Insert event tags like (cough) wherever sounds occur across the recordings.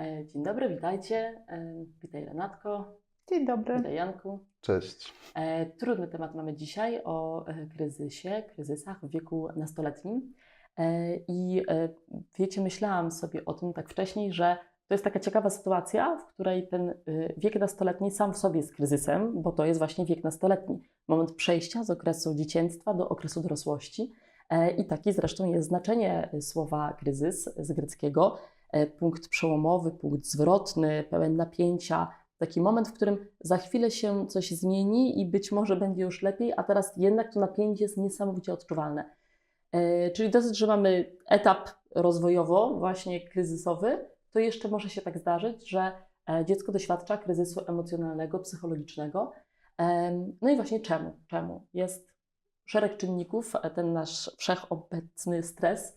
E, Dzień dobry, witajcie. E, Witaj Renatko, Dzień dobry. witaj Janku. Cześć. E, Trudny temat mamy dzisiaj o kryzysie, kryzysach w wieku nastoletnim. I wiecie, myślałam sobie o tym tak wcześniej, że to jest taka ciekawa sytuacja, w której ten wiek nastoletni sam w sobie jest kryzysem, bo to jest właśnie wiek nastoletni. Moment przejścia z okresu dzieciństwa do okresu dorosłości. I takie zresztą jest znaczenie słowa kryzys z greckiego. E, Punkt przełomowy, punkt zwrotny, pełen napięcia, taki moment, w którym za chwilę się coś zmieni i być może będzie już lepiej, a teraz jednak to napięcie jest niesamowicie odczuwalne. E, Czyli dosyć, że mamy etap rozwojowo, właśnie kryzysowy, to jeszcze może się tak zdarzyć, że e, dziecko doświadcza kryzysu emocjonalnego, psychologicznego. No i właśnie czemu? Czemu? Jest szereg czynników, ten nasz wszechobecny stres,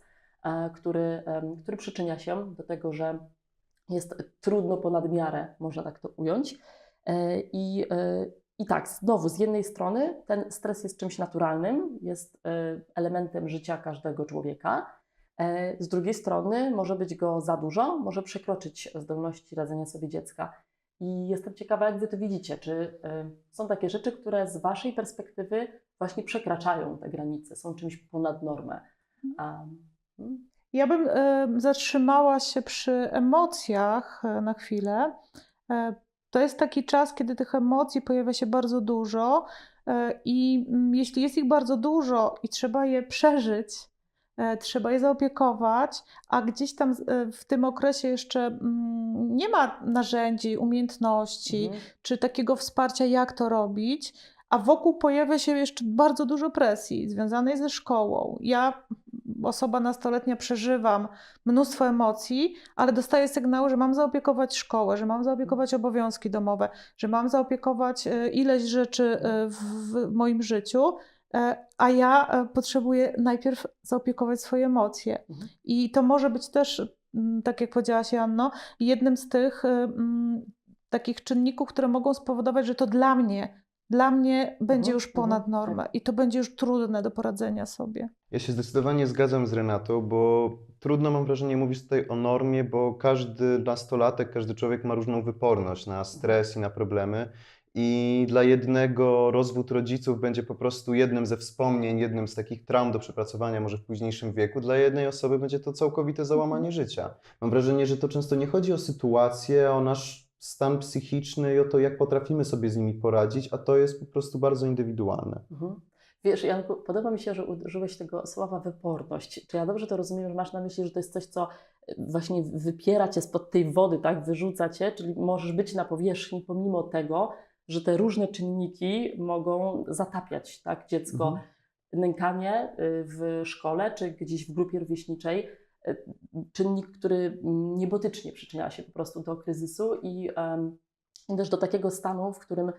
który, em, który przyczynia się do tego, że jest trudno ponad miarę, można tak to ująć. E, I, e, I tak, znowu, z jednej strony ten stres jest czymś naturalnym, jest e, elementem życia każdego człowieka. E, Z drugiej strony może być go za dużo, może przekroczyć zdolności radzenia sobie dziecka. I jestem ciekawa, jak Wy to widzicie. Czy e, są takie rzeczy, które z Waszej perspektywy właśnie przekraczają te granice, są czymś ponad normę? Mm, Ja bym e, zatrzymała się przy emocjach e, na chwilę. E, To jest taki czas, kiedy tych emocji pojawia się bardzo dużo i mm, jeśli jest ich bardzo dużo i trzeba je przeżyć, trzeba je zaopiekować, a gdzieś tam w tym okresie jeszcze mm, nie ma narzędzi, umiejętności, mhm. czy takiego wsparcia, jak to robić, a wokół pojawia się jeszcze bardzo dużo presji związanej ze szkołą. Ja, osoba nastoletnia, przeżywam mnóstwo emocji, ale dostaję sygnały, że mam zaopiekować szkołę, że mam zaopiekować obowiązki domowe, że mam zaopiekować e, ileś rzeczy e, w, moim życiu. e, A ja potrzebuję najpierw zaopiekować swoje emocje. Mhm. I to może być też, mm, tak jak powiedziałaś, Janno, jednym z tych mm, takich czynników, które mogą spowodować, że to dla mnie, dla mnie będzie Mhm, już ponad mhm, normę i to będzie już trudne do poradzenia sobie. Ja się zdecydowanie zgadzam z Renatą, bo trudno mam wrażenie mówić tutaj o normie, bo każdy nastolatek, każdy człowiek ma różną wyporność na stres i na problemy. I dla jednego rozwód rodziców będzie po prostu jednym ze wspomnień, jednym z takich traum do przepracowania, może w późniejszym wieku. Dla jednej osoby będzie to całkowite załamanie życia. Mam wrażenie, że to często nie chodzi o sytuację, o nasz stan psychiczny i o to, jak potrafimy sobie z nimi poradzić, a to jest po prostu bardzo indywidualne. Mhm. Wiesz, Janku, podoba mi się, że użyłeś tego słowa wyporność. Czy ja dobrze to rozumiem, że masz na myśli, że to jest coś, co y, właśnie wypiera cię spod tej wody, tak? Wyrzuca cię, czyli możesz być na powierzchni pomimo tego, że te różne czynniki mogą zatapiać tak, dziecko. Mhm. Nękanie y, w szkole czy gdzieś w grupie rówieśniczej, y, czynnik, który niebotycznie przyczynia się po prostu do kryzysu i i też do takiego stanu, w którym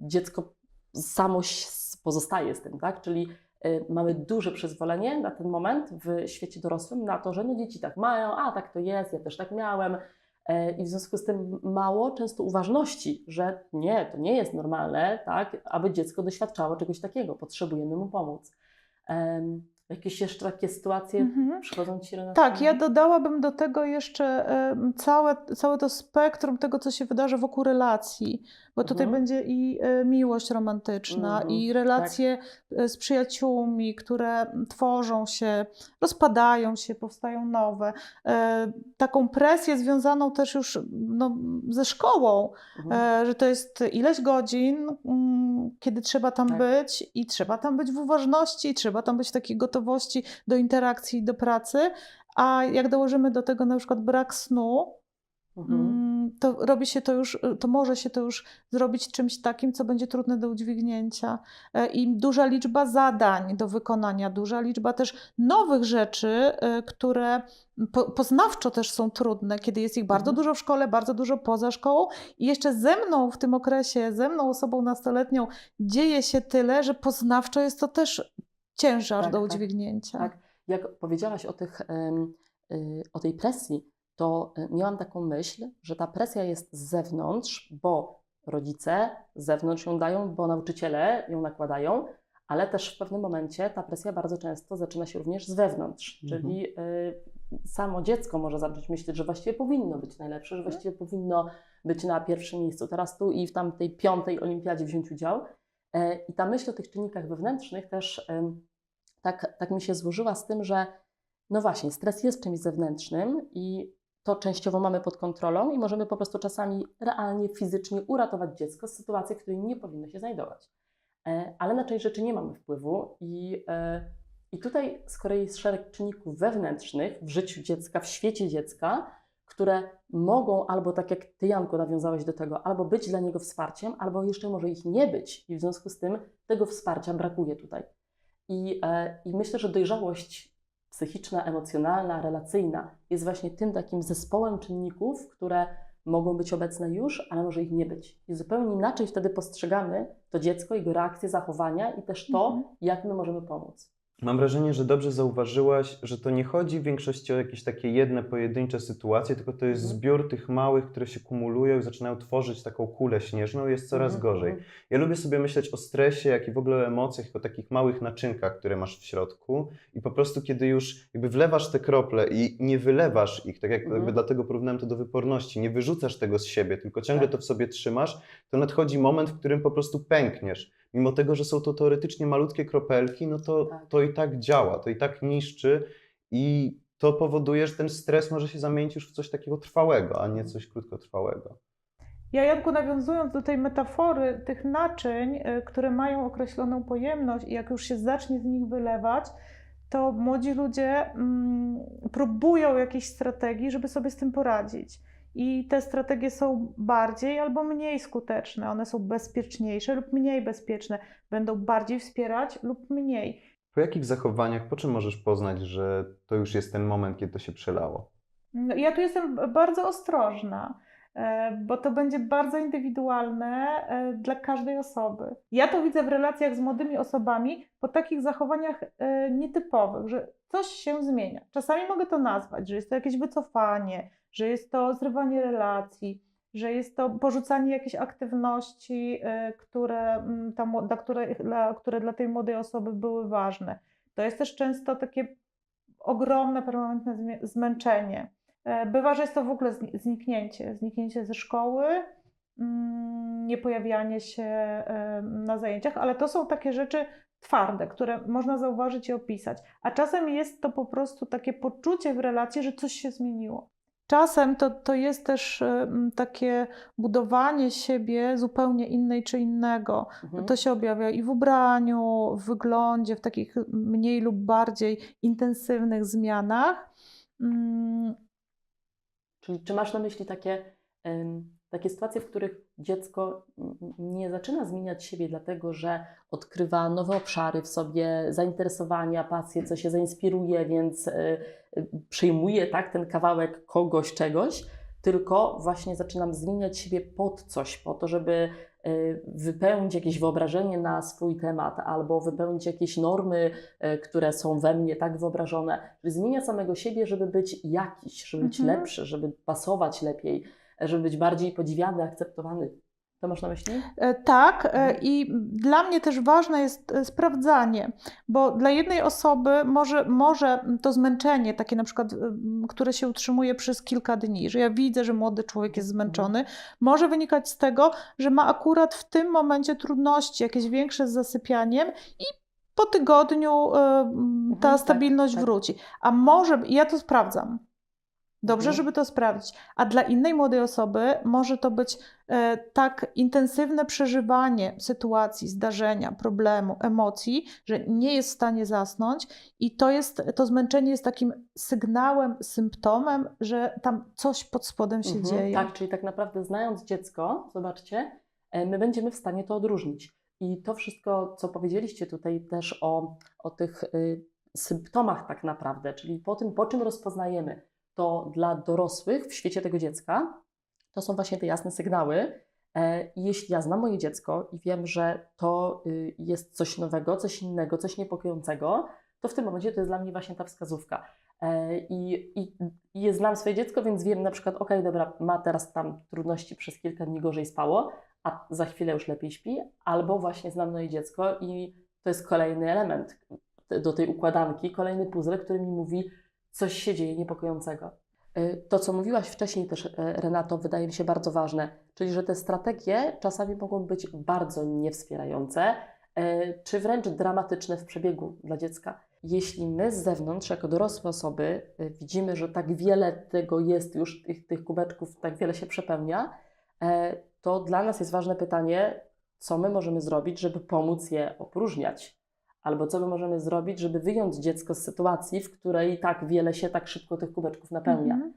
dziecko samo s- pozostaje z tym, tak? Czyli e, mamy duże przyzwolenie na ten moment w świecie dorosłym na to, że no dzieci tak mają, a tak to jest, ja też tak miałem. E, I w związku z tym mało często uważności, że nie, to nie jest normalne, tak, aby dziecko doświadczało czegoś takiego, potrzebujemy mu pomóc. Em, Jakieś jeszcze takie sytuacje Mhm. przychodzą Ci, Renata? Tak, ja dodałabym do tego jeszcze całe, całe to spektrum tego, co się wydarza wokół relacji, bo tutaj Mhm. będzie i e, miłość romantyczna, Mhm, i relacje e, z przyjaciółmi, które tworzą się, rozpadają się, powstają nowe. E, Taką presję związaną też już no, ze szkołą, Mhm. że to jest ileś godzin, mm, kiedy trzeba tam Tak. być i trzeba tam być w uważności, trzeba tam być w takiej gotowości do interakcji, do pracy, a jak dołożymy do tego na przykład brak snu, Mhm. To robi się to już, to może się to już zrobić czymś takim, co będzie trudne do udźwignięcia. E, I duża liczba zadań do wykonania, duża liczba też nowych rzeczy, e, które po, poznawczo też są trudne, kiedy jest ich bardzo Mhm. dużo w szkole, bardzo dużo poza szkołą i jeszcze ze mną w tym okresie, ze mną osobą nastoletnią dzieje się tyle, że poznawczo jest to też ciężar Tak, do tak, udźwignięcia. Tak, jak powiedziałaś o, tych, y, o tej presji, to y, miałam taką myśl, że ta presja jest z zewnątrz, bo rodzice z zewnątrz ją dają, bo nauczyciele ją nakładają, ale też w pewnym momencie ta presja bardzo często zaczyna się również z wewnątrz, Mhm. czyli y, samo dziecko może zacząć myśleć, że właściwie powinno być najlepsze, że właściwie powinno być na pierwszym miejscu. Teraz tu i w tamtej piątej olimpiadzie wziąć udział. E, I ta myśl o tych czynnikach wewnętrznych też tak, tak mi się złożyła z tym, że no właśnie, stres jest czymś zewnętrznym i to częściowo mamy pod kontrolą i możemy po prostu czasami realnie, fizycznie uratować dziecko z sytuacji, w której nie powinno się znajdować. E, Ale na część rzeczy nie mamy wpływu i, e, i tutaj z kolei jest szereg czynników wewnętrznych w życiu dziecka, w świecie dziecka, które mogą albo tak jak Ty, Janku, nawiązałeś do tego, albo być dla niego wsparciem, albo jeszcze może ich nie być i w związku z tym tego wsparcia brakuje tutaj. I, e, i myślę, że dojrzałość psychiczna, emocjonalna, relacyjna jest właśnie tym takim zespołem czynników, które mogą być obecne już, ale może ich nie być. I zupełnie inaczej wtedy postrzegamy to dziecko, jego reakcje, zachowania i też to, Mhm. jak my możemy pomóc. Mam wrażenie, że dobrze zauważyłaś, że to nie chodzi w większości o jakieś takie jedne, pojedyncze sytuacje, tylko to jest Mhm. zbiór tych małych, które się kumulują i zaczynają tworzyć taką kulę śnieżną i jest coraz Mhm, gorzej. mhm. Ja lubię sobie myśleć o stresie, jak i w ogóle o emocjach, jako takich małych naczynkach, które masz w środku i po prostu kiedy już jakby wlewasz te krople i nie wylewasz ich, tak jak jakby dlatego porównałem to do wyporności, nie wyrzucasz tego z siebie, tylko ciągle Tak. to w sobie trzymasz, to nadchodzi moment, w którym po prostu pękniesz. Mimo tego, że są to teoretycznie malutkie kropelki, no to, Tak. to i tak działa, to i tak niszczy i to powoduje, że ten stres może się zamienić już w coś takiego trwałego, a nie coś krótkotrwałego. Ja, Janku, nawiązując do tej metafory tych naczyń, y, które mają określoną pojemność i jak już się zacznie z nich wylewać, to młodzi ludzie mm, próbują jakiejś strategii, żeby sobie z tym poradzić. I te strategie są bardziej albo mniej skuteczne, one są bezpieczniejsze lub mniej bezpieczne, będą bardziej wspierać lub mniej. Po jakich zachowaniach, po czym możesz poznać, że to już jest ten moment, kiedy to się przelało? No, Ja tu jestem bardzo ostrożna, e, bo to będzie bardzo indywidualne e, dla każdej osoby. Ja to widzę w relacjach z młodymi osobami po takich zachowaniach e, nietypowych, że coś się zmienia. Czasami mogę to nazwać, że jest to jakieś wycofanie, że jest to zrywanie relacji, że jest to porzucanie jakiejś aktywności, e, które, mm, ta, które, dla, które dla tej młodej osoby były ważne. To jest też często takie ogromne, permanentne zmęczenie. E, Bywa, że jest to w ogóle zni- zniknięcie, zniknięcie ze szkoły, mm, niepojawianie się e, na zajęciach, ale to są takie rzeczy twarde, które można zauważyć i opisać. A czasem jest to po prostu takie poczucie w relacji, że coś się zmieniło. Czasem to, to jest też takie budowanie siebie zupełnie innej czy innego. Mhm. To się objawia i w ubraniu, w wyglądzie, w takich mniej lub bardziej intensywnych zmianach. Mm, Czyli czy masz na myśli takie, takie sytuacje, w których dziecko nie zaczyna zmieniać siebie dlatego, że odkrywa nowe obszary w sobie, zainteresowania, pasje, co się zainspiruje, więc y, y, przyjmuje tak ten kawałek kogoś, czegoś, tylko właśnie zaczynam zmieniać siebie pod coś, po to, żeby y, wypełnić jakieś wyobrażenie na swój temat albo wypełnić jakieś normy, które są we mnie tak wyobrażone. Czyli zmienia samego siebie, żeby być jakiś, żeby być Mhm. lepszy, żeby pasować lepiej, żeby być bardziej podziwiany, akceptowany. To masz na myśli? E, Tak, e, Mhm. i dla mnie też ważne jest e, sprawdzanie, bo dla jednej osoby może, może to zmęczenie, takie na przykład, które się utrzymuje przez kilka dni, że ja widzę, że młody człowiek jest Mhm. zmęczony, może wynikać z tego, że ma akurat w tym momencie trudności, jakieś większe z zasypianiem i po tygodniu ta tak, stabilność tak. wróci. A może, ja to sprawdzam. Dobrze, Mhm. żeby to sprawdzić. A dla innej młodej osoby może to być e, tak intensywne przeżywanie sytuacji, zdarzenia, problemu, emocji, że nie jest w stanie zasnąć, i to, jest, to zmęczenie jest takim sygnałem, symptomem, że tam coś pod spodem się Mhm, dzieje. Tak, czyli tak naprawdę znając dziecko, zobaczcie, e, my będziemy w stanie to odróżnić. I to wszystko, co powiedzieliście tutaj też o, o tych y, symptomach tak naprawdę, czyli po tym, po czym rozpoznajemy to dla dorosłych w świecie tego dziecka, to są właśnie te jasne sygnały. E, jeśli ja znam moje dziecko i wiem, że to y, jest coś nowego, coś innego, coś niepokojącego, to w tym momencie to jest dla mnie właśnie ta wskazówka. E, I, i, i znam swoje dziecko, więc wiem na przykład, okej, dobra, ma teraz tam trudności, przez kilka dni gorzej spało, a za chwilę już lepiej śpi, albo właśnie znam moje dziecko i to jest kolejny element do tej układanki, kolejny puzzle, który mi mówi, coś się dzieje niepokojącego. Y, To, co mówiłaś wcześniej też, y, Renato, wydaje mi się bardzo ważne, czyli że te strategie czasami mogą być bardzo niewspierające, y, czy wręcz dramatyczne w przebiegu dla dziecka. Jeśli my z zewnątrz, jako dorosłe osoby, widzimy, że tak wiele tego jest już, tych, tych kubeczków, tak wiele się przepełnia, to dla nas jest ważne pytanie, co my możemy zrobić, żeby pomóc je opróżniać. Albo co my możemy zrobić, żeby wyjąć dziecko z sytuacji, w której tak wiele się tak szybko tych kubeczków napełnia. Mhm.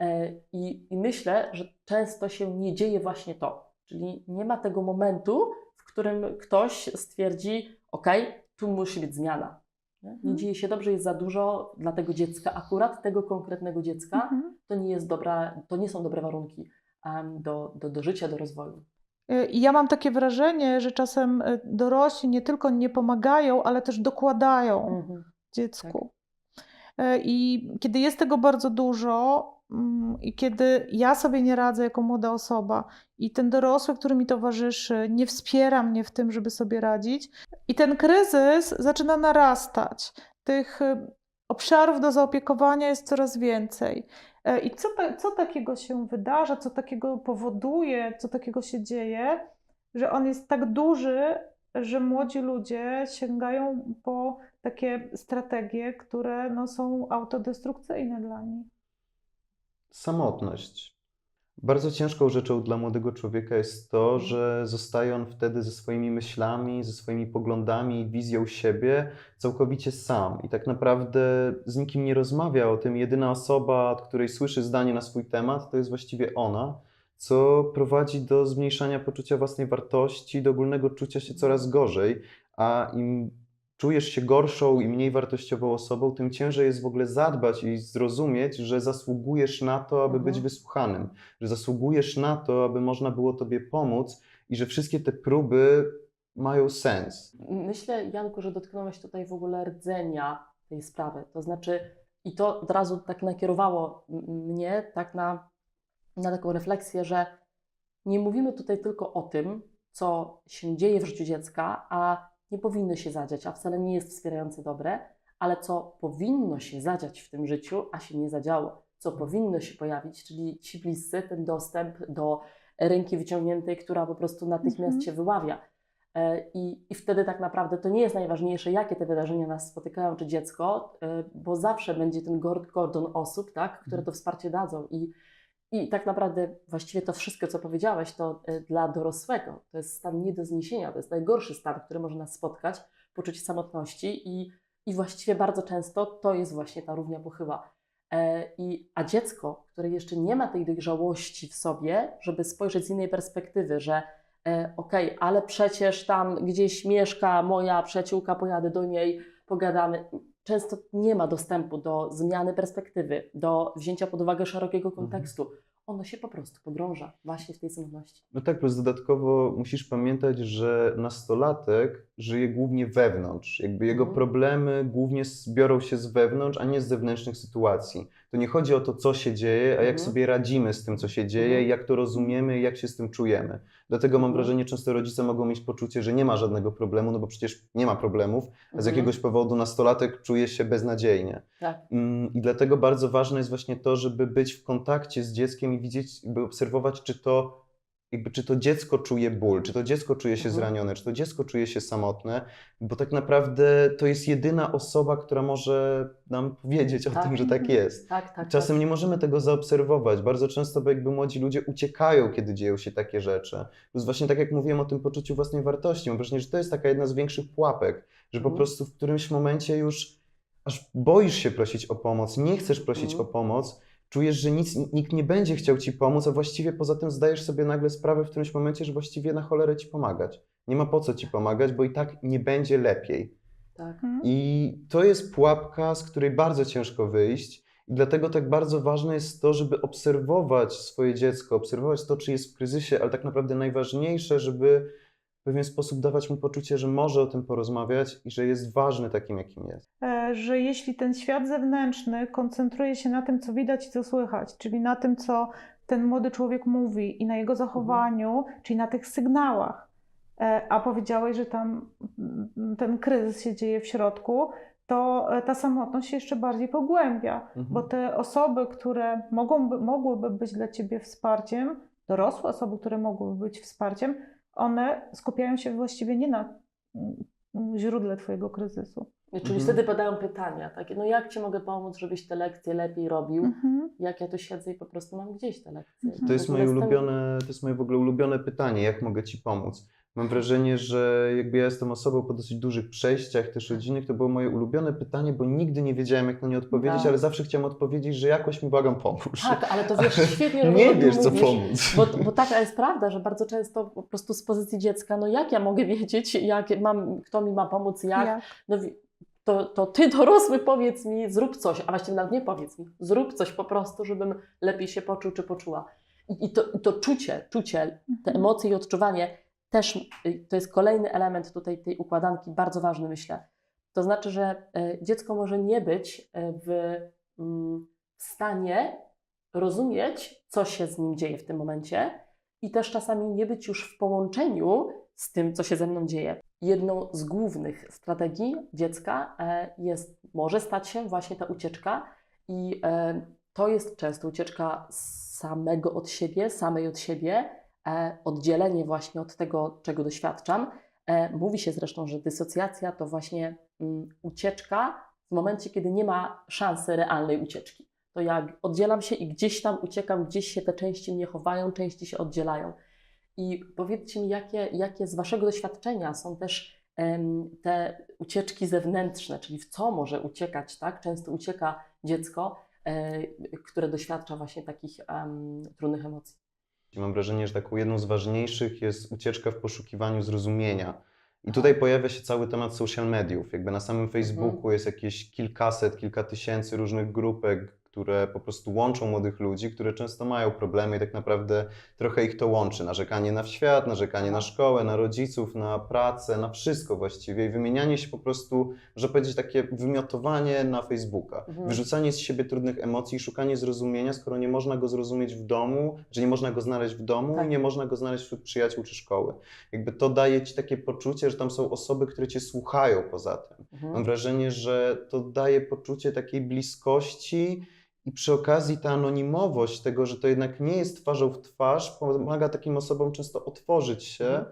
E, I, I myślę, że często się nie dzieje właśnie to. Czyli nie ma tego momentu, w którym ktoś stwierdzi, ok, tu musi być zmiana. Nie, nie Mhm. dzieje się dobrze, jest za dużo dla tego dziecka, akurat tego konkretnego dziecka, Mhm. to nie, jest dobra, to nie są dobre warunki em, do, do, do życia, do rozwoju. Y, I ja mam takie wrażenie, że czasem y, dorośli nie tylko nie pomagają, ale też dokładają Mhm. dziecku. E, I kiedy jest tego bardzo dużo, mm, i kiedy ja sobie nie radzę jako młoda osoba, i ten dorosły, który mi towarzyszy, nie wspiera mnie w tym, żeby sobie radzić, i ten kryzys zaczyna narastać. Tych y, obszarów do zaopiekowania jest coraz więcej. E, I co, ta, co takiego się wydarza, co takiego powoduje, co takiego się dzieje, że on jest tak duży, że młodzi ludzie sięgają po takie strategie, które no, są autodestrukcyjne dla nich. Samotność. Bardzo ciężką rzeczą dla młodego człowieka jest to, że zostaje on wtedy ze swoimi myślami, ze swoimi poglądami, wizją siebie całkowicie sam. I tak naprawdę z nikim nie rozmawia o tym. Jedyna osoba, od której słyszy zdanie na swój temat, to jest właściwie ona, co prowadzi do zmniejszania poczucia własnej wartości, do ogólnego czucia się coraz gorzej. A im czujesz się gorszą i mniej wartościową osobą, tym ciężej jest w ogóle zadbać i zrozumieć, że zasługujesz na to, aby Mhm. być wysłuchanym, że zasługujesz na to, aby można było Tobie pomóc i że wszystkie te próby mają sens. Myślę, Janku, że dotknąłeś tutaj w ogóle rdzenia tej sprawy. To znaczy, i to od razu tak nakierowało mnie tak na, na taką refleksję, że nie mówimy tutaj tylko o tym, co się dzieje w życiu dziecka, a nie powinno się zadziać, a wcale nie jest wspierające dobre, ale co powinno się zadziać w tym życiu, a się nie zadziało, co powinno się pojawić, czyli ci bliscy, ten dostęp do ręki wyciągniętej, która po prostu natychmiast Mhm. się wyławia. E, I, I wtedy tak naprawdę to nie jest najważniejsze, jakie te wydarzenia nas spotykają, czy dziecko, e, bo zawsze będzie ten gor- kordon osób, tak, które Mhm. to wsparcie dadzą. I, I tak naprawdę właściwie to wszystko, co powiedziałeś, to e, dla dorosłego to jest stan nie do zniesienia, to jest najgorszy stan, który może nas spotkać, poczucie samotności i, i właściwie bardzo często to jest właśnie ta równia pochyła. E, I, a dziecko, które jeszcze nie ma tej dojrzałości w sobie, żeby spojrzeć z innej perspektywy, że e, okej, ale przecież tam gdzieś mieszka moja przyjaciółka, pojadę do niej, pogadamy. Często nie ma dostępu do zmiany perspektywy, do wzięcia pod uwagę szerokiego kontekstu. Ono się po prostu pogrąża właśnie w tej samotności. No tak, plus dodatkowo musisz pamiętać, że nastolatek żyje głównie wewnątrz. Jakby jego Mhm. problemy głównie biorą się z wewnątrz, a nie z zewnętrznych sytuacji. To nie chodzi o to, co się dzieje, a jak Mhm. sobie radzimy z tym, co się dzieje, Mhm. jak to rozumiemy, i jak się z tym czujemy. Dlatego mam Mhm. wrażenie, często rodzice mogą mieć poczucie, że nie ma żadnego problemu, no bo przecież nie ma problemów, a z Mhm. jakiegoś powodu nastolatek czuje się beznadziejnie. Tak. Mm, I dlatego bardzo ważne jest właśnie to, żeby być w kontakcie z dzieckiem i widzieć, jakby obserwować, czy to, jakby, czy to dziecko czuje ból, czy to dziecko czuje się Mhm. zranione, czy to dziecko czuje się samotne, bo tak naprawdę to jest jedyna osoba, która może nam powiedzieć o Tak. tym, że tak jest. Tak, tak. Czasem tak. nie możemy tego zaobserwować. Bardzo często bo jakby młodzi ludzie uciekają, kiedy dzieją się takie rzeczy. Plus właśnie tak jak mówiłem o tym poczuciu własnej wartości, mam wrażenie, że to jest taka jedna z większych pułapek, że po Mhm. prostu w którymś momencie już aż boisz się prosić o pomoc, nie chcesz prosić Mhm. o pomoc, czujesz, że nic, nikt nie będzie chciał ci pomóc, a właściwie poza tym zdajesz sobie nagle sprawę w którymś momencie, że właściwie na cholerę ci pomagać. Nie ma po co ci pomagać, bo i tak nie będzie lepiej. tak. Mhm. I to jest pułapka, z której bardzo ciężko wyjść. I dlatego tak bardzo ważne jest to, żeby obserwować swoje dziecko, obserwować to, czy jest w kryzysie, ale tak naprawdę najważniejsze, żeby w pewien sposób dawać mu poczucie, że może o tym porozmawiać i że jest ważny takim, jakim jest. E, że jeśli ten świat zewnętrzny koncentruje się na tym, co widać i co słychać, czyli na tym, co ten młody człowiek mówi i na jego zachowaniu, czyli na tych sygnałach, e, a powiedziałeś, że tam mm, ten kryzys się dzieje w środku, to e, ta samotność się jeszcze bardziej pogłębia, Mhm. bo te osoby, które mogą, by- mogłyby być dla ciebie wsparciem, dorosłe osoby, które mogłyby być wsparciem, one skupiają się właściwie nie na mm, źródle twojego kryzysu. Czyli Mhm. wtedy padają pytania takie, no jak Ci mogę pomóc, żebyś te lekcje lepiej robił? Mhm. Jak ja tu siedzę i po prostu mam gdzieś te lekcje. Mhm. To jest moje ulubione, to jest moje w ogóle ulubione pytanie, jak mogę Ci pomóc? Mam wrażenie, że jakby ja jestem osobą po dosyć dużych przejściach też rodzinnych, to było moje ulubione pytanie, bo nigdy nie wiedziałem, jak na nie odpowiedzieć, Tak. ale zawsze chciałem odpowiedzieć, że jakoś mi błagam pomóż. Tak, ale to wiesz (laughs) świetnie, że nie wiesz, co mówisz, pomóc. Bo, bo taka jest prawda, że bardzo często po prostu z pozycji dziecka, no jak ja mogę wiedzieć, jak mam, kto mi ma pomóc, jak, Jak? no to, to ty dorosły powiedz mi, zrób coś, a właściwie nawet nie powiedz mi, zrób coś po prostu, żebym lepiej się poczuł czy poczuła. I, i to, to czucie, czucie, te Mhm. emocje i odczuwanie też y, to jest kolejny element tutaj tej układanki, bardzo ważny myślę. To znaczy, że y, dziecko może nie być y, w, mm, w stanie rozumieć, co się z nim dzieje w tym momencie i też czasami nie być już w połączeniu z tym, co się ze mną dzieje. Jedną z głównych strategii dziecka e, jest, może stać się właśnie ta ucieczka i e, to jest często ucieczka samego od siebie, samej od siebie, oddzielenie właśnie od tego, czego doświadczam. E, Mówi się zresztą, że dysocjacja to właśnie mm, ucieczka w momencie, kiedy nie ma szansy realnej ucieczki. To jak oddzielam się i gdzieś tam uciekam, gdzieś się te części mnie chowają, części się oddzielają. I powiedzcie mi, jakie, jakie z Waszego doświadczenia są też te ucieczki zewnętrzne, czyli w co może uciekać, tak? Często ucieka dziecko, e, które doświadcza właśnie takich em, trudnych emocji. Mam wrażenie, że taką jedną z ważniejszych jest ucieczka w poszukiwaniu zrozumienia. I tutaj pojawia się cały temat social mediów. Jakby na samym Facebooku jest jakieś kilkaset, kilka tysięcy różnych grupek, które po prostu łączą młodych ludzi, które często mają problemy i tak naprawdę trochę ich to łączy. Narzekanie na świat, narzekanie na szkołę, na rodziców, na pracę, na wszystko właściwie. I wymienianie się po prostu, można powiedzieć, takie wymiotowanie na Facebooka. Mhm. Wyrzucanie z siebie trudnych emocji, szukanie zrozumienia, skoro nie można go zrozumieć w domu, że nie można go znaleźć w domu Tak. i nie można go znaleźć wśród przyjaciół czy szkoły. Jakby to daje ci takie poczucie, że tam są osoby, które cię słuchają poza tym. Mhm. Mam wrażenie, że to daje poczucie takiej bliskości i przy okazji ta anonimowość tego, że to jednak nie jest twarzą w twarz, pomaga takim osobom często otworzyć się Mhm.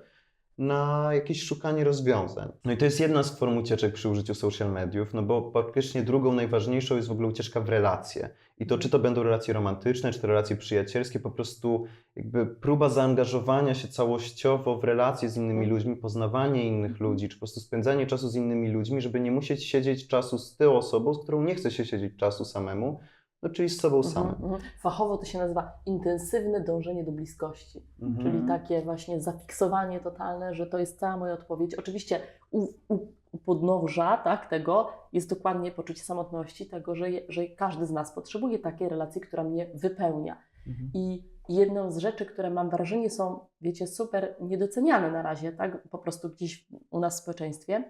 na jakieś szukanie rozwiązań. No i to jest jedna z form ucieczek przy użyciu social mediów, no bo praktycznie drugą najważniejszą jest w ogóle ucieczka w relacje. I to czy to będą relacje romantyczne, czy to relacje przyjacielskie, po prostu jakby próba zaangażowania się całościowo w relacje z innymi Mhm. ludźmi, poznawanie innych ludzi, czy po prostu spędzanie czasu z innymi ludźmi, żeby nie musieć siedzieć czasu z tą osobą, z którą nie chce się siedzieć czasu samemu, no czyli z sobą samym. Mhm, mhm. Fachowo to się nazywa intensywne dążenie do bliskości. Mhm. Czyli takie właśnie zafiksowanie totalne, że to jest cała moja odpowiedź. Oczywiście u, u, u podnóża tak, tego jest dokładnie poczucie samotności, tego, że, że każdy z nas potrzebuje takiej relacji, która mnie wypełnia. Mhm. I jedną z rzeczy, które mam wrażenie są, wiecie, super niedoceniane na razie, tak, po prostu gdzieś u nas w społeczeństwie,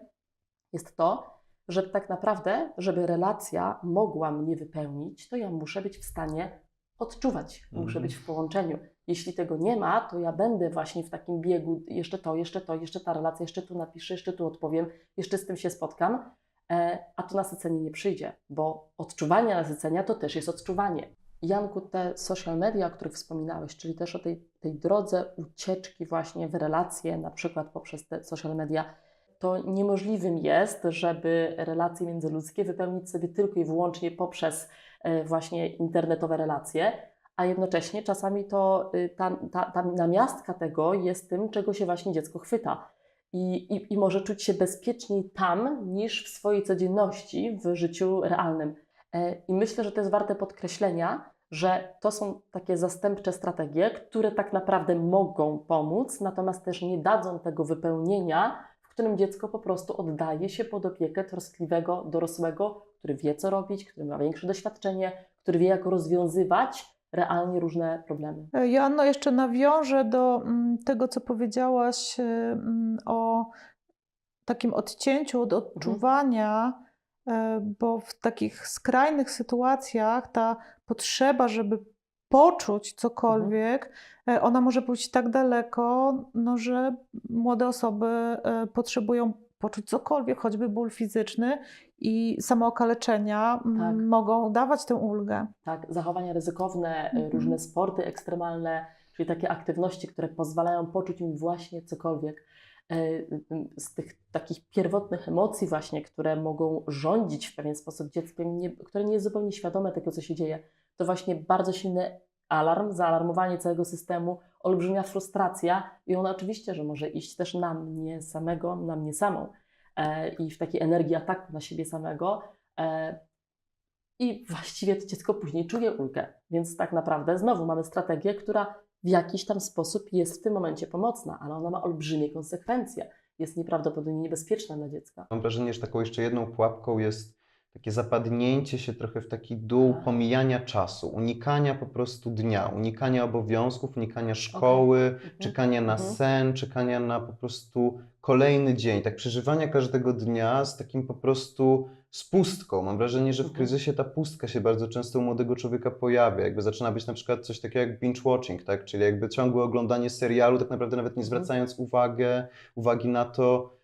jest to, że tak naprawdę, żeby relacja mogła mnie wypełnić, to ja muszę być w stanie odczuwać, muszę Mhm. być w połączeniu. Jeśli tego nie ma, to ja będę właśnie w takim biegu, jeszcze to, jeszcze to, jeszcze ta relacja, jeszcze tu napiszę, jeszcze tu odpowiem, jeszcze z tym się spotkam, e, a to nasycenie nie przyjdzie, bo odczuwanie nasycenia to też jest odczuwanie. Janku, te social media, o których wspominałeś, czyli też o tej, tej drodze ucieczki właśnie w relacje, na przykład poprzez te social media, to niemożliwym jest, żeby relacje międzyludzkie wypełnić sobie tylko i wyłącznie poprzez e, właśnie internetowe relacje, a jednocześnie czasami to y, ta, ta, ta namiastka tego jest tym, czego się właśnie dziecko chwyta. I, i, I może czuć się bezpieczniej tam niż w swojej codzienności, w życiu realnym. E, I myślę, że to jest warte podkreślenia, że to są takie zastępcze strategie, które tak naprawdę mogą pomóc, natomiast też nie dadzą tego wypełnienia, którym dziecko po prostu oddaje się pod opiekę troskliwego dorosłego, który wie, co robić, który ma większe doświadczenie, który wie, jak rozwiązywać realnie różne problemy. E, Joanno, jeszcze nawiążę do mm, tego, co powiedziałaś e, mm, o takim odcięciu od odczuwania, e, bo w takich skrajnych sytuacjach ta potrzeba, żeby poczuć cokolwiek, e, ona może pójść tak daleko, no, że młode osoby e, potrzebują poczuć cokolwiek, choćby ból fizyczny i samookaleczenia Tak. mogą dawać tę ulgę. tak, zachowania ryzykowne, y, Mhm. różne sporty ekstremalne, czyli takie aktywności, które pozwalają poczuć im właśnie cokolwiek. Z tych takich pierwotnych emocji właśnie, które mogą rządzić w pewien sposób dzieckiem, nie, które nie jest zupełnie świadome tego, co się dzieje, to właśnie bardzo silny alarm, zaalarmowanie całego systemu, olbrzymia frustracja i ona oczywiście, że może iść też na mnie samego, na mnie samą e, i w takiej energii ataku na siebie samego. E, i właściwie to dziecko później czuje ulgę. Więc tak naprawdę znowu mamy strategię, która w jakiś tam sposób jest w tym momencie pomocna, ale ona ma olbrzymie konsekwencje. Jest nieprawdopodobnie niebezpieczna dla dziecka. Mam wrażenie, że taką jeszcze jedną pułapką jest takie zapadnięcie się trochę w taki dół Tak. pomijania czasu, unikania po prostu dnia, unikania obowiązków, unikania szkoły, Mhm. czekania na Mhm. sen, czekania na po prostu kolejny dzień, tak przeżywania każdego dnia z takim po prostu z pustką. Mam wrażenie, że w Mhm. kryzysie ta pustka się bardzo często u młodego człowieka pojawia. Jakby zaczyna być na przykład coś takiego jak binge watching, tak? Czyli jakby ciągłe oglądanie serialu, tak naprawdę nawet nie zwracając uwagę, uwagi na to,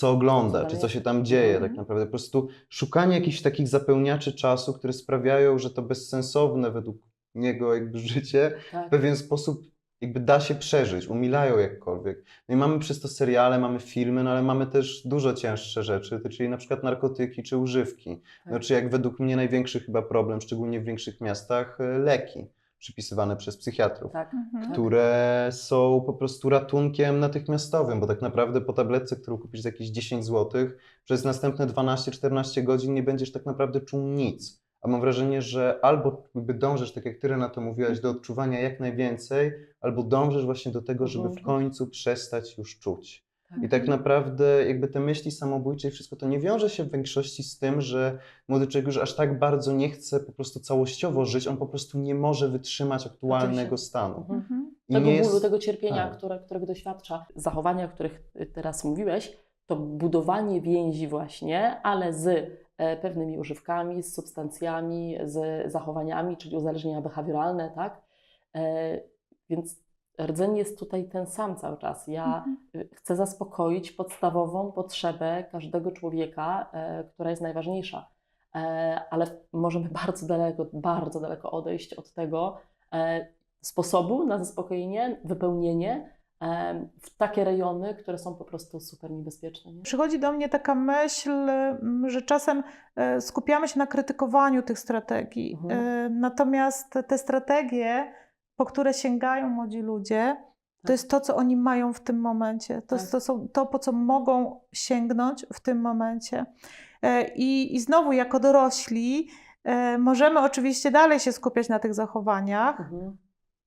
co ogląda, czy co się tam dzieje Mhm. tak naprawdę. Po prostu szukanie jakichś takich zapełniaczy czasu, które sprawiają, że to bezsensowne według niego jakby (laughs) życie w Tak. pewien sposób jakby da się przeżyć, umilają jakkolwiek. No i mamy przez to seriale, mamy filmy, no ale mamy też dużo cięższe rzeczy, czyli na przykład narkotyki czy używki. Tak. No czy jak według mnie największy chyba problem, szczególnie w większych miastach, e, leki przypisywane przez psychiatrów tak. Mhm. które są po prostu ratunkiem natychmiastowym, bo tak naprawdę po tabletce, którą kupisz za jakieś 10 zł, przez następne 12-14 godzin nie będziesz tak naprawdę czuł nic. A mam wrażenie, że albo dążysz, tak jak Ty Renato mówiłaś, do odczuwania jak najwięcej, albo dążysz właśnie do tego, żeby w Mhm. końcu przestać już czuć. Tak. I tak naprawdę jakby te myśli samobójcze i wszystko to nie wiąże się w większości z tym, że młody człowiek już aż tak bardzo nie chce po prostu całościowo żyć, on po prostu nie może wytrzymać aktualnego stanu. Mhm. Mhm. I tego nie bólu, jest- tego cierpienia, tak. które, którego doświadcza. Zachowania, o których y, teraz mówiłeś, to budowanie więzi właśnie, ale z e, pewnymi używkami, z substancjami, z zachowaniami, czyli uzależnienia behawioralne, tak? E, Więc rdzeń jest tutaj ten sam cały czas. Ja Mhm. y, chcę zaspokoić podstawową potrzebę każdego człowieka, e, która jest najważniejsza. E, Ale możemy (laughs) bardzo daleko, bardzo daleko odejść od tego e, sposobu na zaspokojenie, wypełnienie e, w takie rejony, które są po prostu super niebezpieczne. Nie? Przychodzi do mnie taka myśl, że czasem e, skupiamy się na krytykowaniu tych strategii. Mhm. E, Natomiast te strategie, po które sięgają młodzi ludzie, to Tak. jest to, co oni mają w tym momencie. To jest Tak. to, są, to, po co mogą sięgnąć w tym momencie. E, I, i znowu, jako dorośli, e, możemy oczywiście dalej się skupiać na tych zachowaniach, Mhm.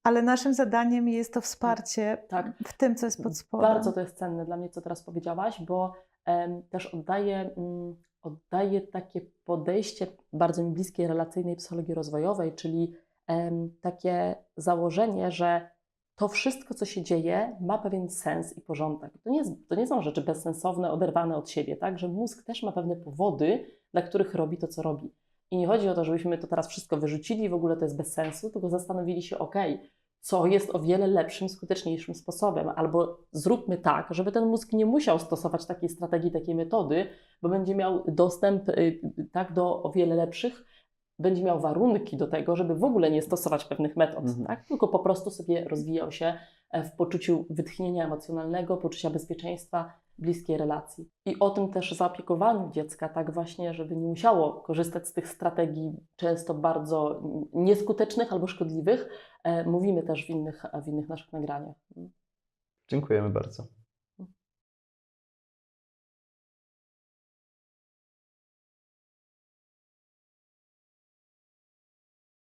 ale naszym zadaniem jest to wsparcie Tak. w tym, co jest pod spodem. Bardzo to jest cenne dla mnie, co teraz powiedziałaś, bo em, też oddaje, mm, oddaje takie podejście bardzo mi bliskie relacyjnej psychologii rozwojowej, czyli takie założenie, że to wszystko, co się dzieje, ma pewien sens i porządek. To nie, to nie są rzeczy bezsensowne, oderwane od siebie, tak? Że mózg też ma pewne powody, dla których robi to, co robi. I nie chodzi o to, żebyśmy to teraz wszystko wyrzucili w ogóle to jest bez sensu, tylko zastanowili się, ok, co jest o wiele lepszym, skuteczniejszym sposobem, albo zróbmy tak, żeby ten mózg nie musiał stosować takiej strategii, takiej metody, bo będzie miał dostęp y, tak, do o wiele lepszych, będzie miał warunki do tego, żeby w ogóle nie stosować pewnych metod, Mhm. tak? tylko po prostu sobie rozwijał się e, w poczuciu wytchnienia emocjonalnego, poczucia bezpieczeństwa, bliskiej relacji. I o tym też zaopiekowaniu dziecka, tak właśnie, żeby nie musiało korzystać z tych strategii często bardzo nieskutecznych albo szkodliwych, e, mówimy też w innych, w innych naszych nagraniach. Dziękujemy bardzo.